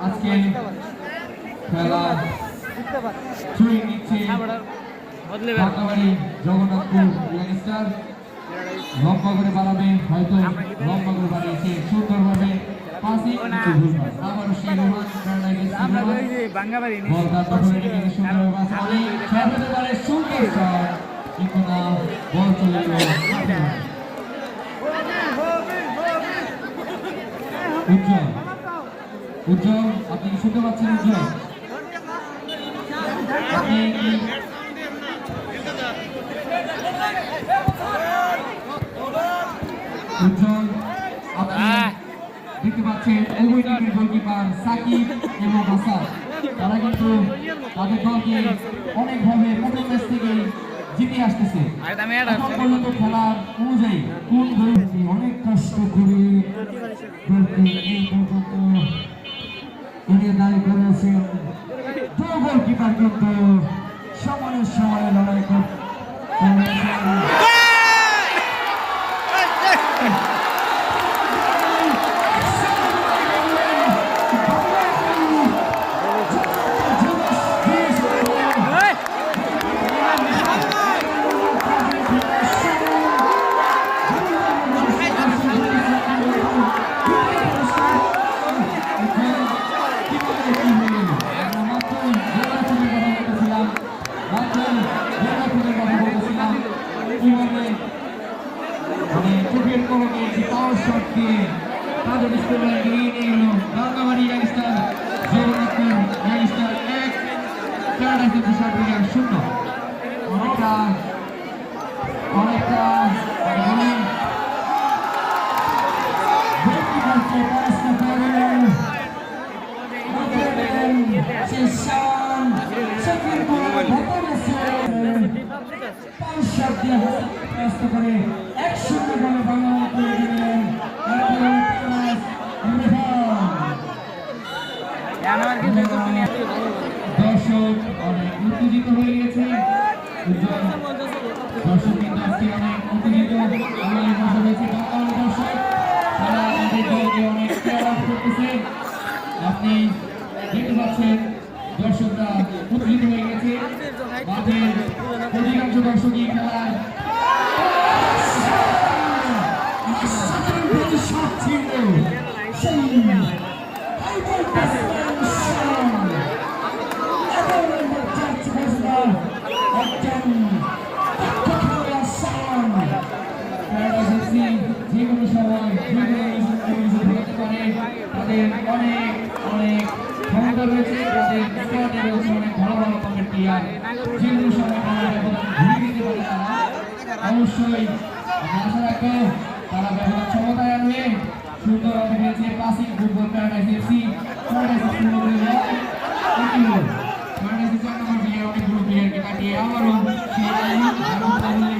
আজকে খেলা ছুঁয়ে নিচ্ছে ঢাকাবাড়ি জগন্নাথপুর ইয়াংস্টার লম্বা করে বাড়াবে হয়তো লম্বা করে বাড়িয়েছে সুন্দরভাবে পাসিং কিন্তু ভুল পাস আবারও সেই রোহান ফের্নান্ডেজ আমরা রোহান যে বাঙ্গাবাড়ি বল তার দখলে রেখে সুন্দরভাবে পাস মানে খেলাতে পারে সুন্দর শট কিন্তু না বল চলে গেল উজ্জ্বল উজ্জ্বল আপনি কি শুনতে পাচ্ছেন উজ্জ্বল? আপনি কি উজ্জ্বল আপনি দেখতে পাচ্ছেন এলওইটির গোলকিপার সাকিব এবং হাসান। তারা কিন্তু তাদের দলকে অনেকভাবে প্রথম ম্যাচ থেকে জিতে আসতেছে। পর্যন্ত খেলার অনুযায়ী কোন দলটি অনেক কষ্ট করে এই পলকে একটি পাওয়ার শট দিয়ে তাদের স্কোর লাইন এগিয়ে নিয়ে এলো গঙ্গাবাড়ি ইয়াংস্টার জগন্নাথপুর ইয়াংস্টার এক প্যারাডাইস অফ সার্টিফিকেট শূন্য অনেকটা অনেকটা মানে করে এক দর্শক অনেক উত্তেজিত হয়ে গেছে। দর্শক কিন্তু আজকে অনেক আমাদের অধিকাংশ দর্শকই খেলার তাদের অনেক অনেক ক্ষমতা রয়েছে। তাদের স্কোয়াডে রয়েছে অনেক ভালো ভালো কমেন্ট প্লেয়ার যেগুলো অবশ্যই আশা রাখব তারা ব্যবধান ক্ষমতায় আনবে সুন্দর হয়েছে passing football Paradise FC Paradise বলে যায় প্যারাডাইস কাটিয়ে আবারও সেই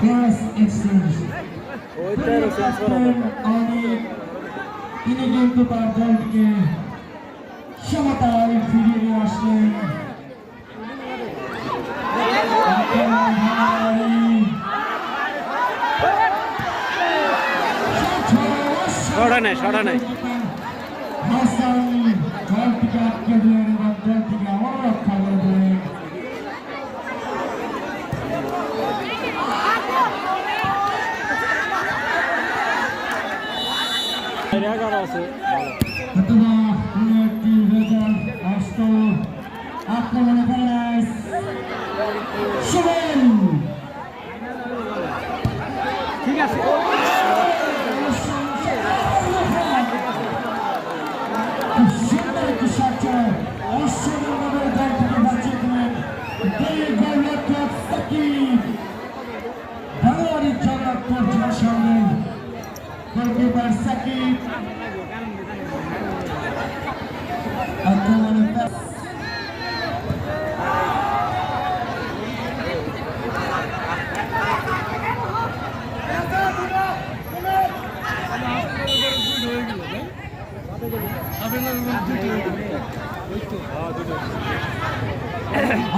ক্লাস এক্সচেঞ্জ অনেক তিনি কিন্তু তার দলকে সমতায় ফিরিয়ে নিয়ে আসলেন ছড়া নাই ছড়া নাই ভালো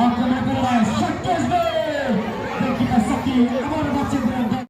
আক্রমণ করে শট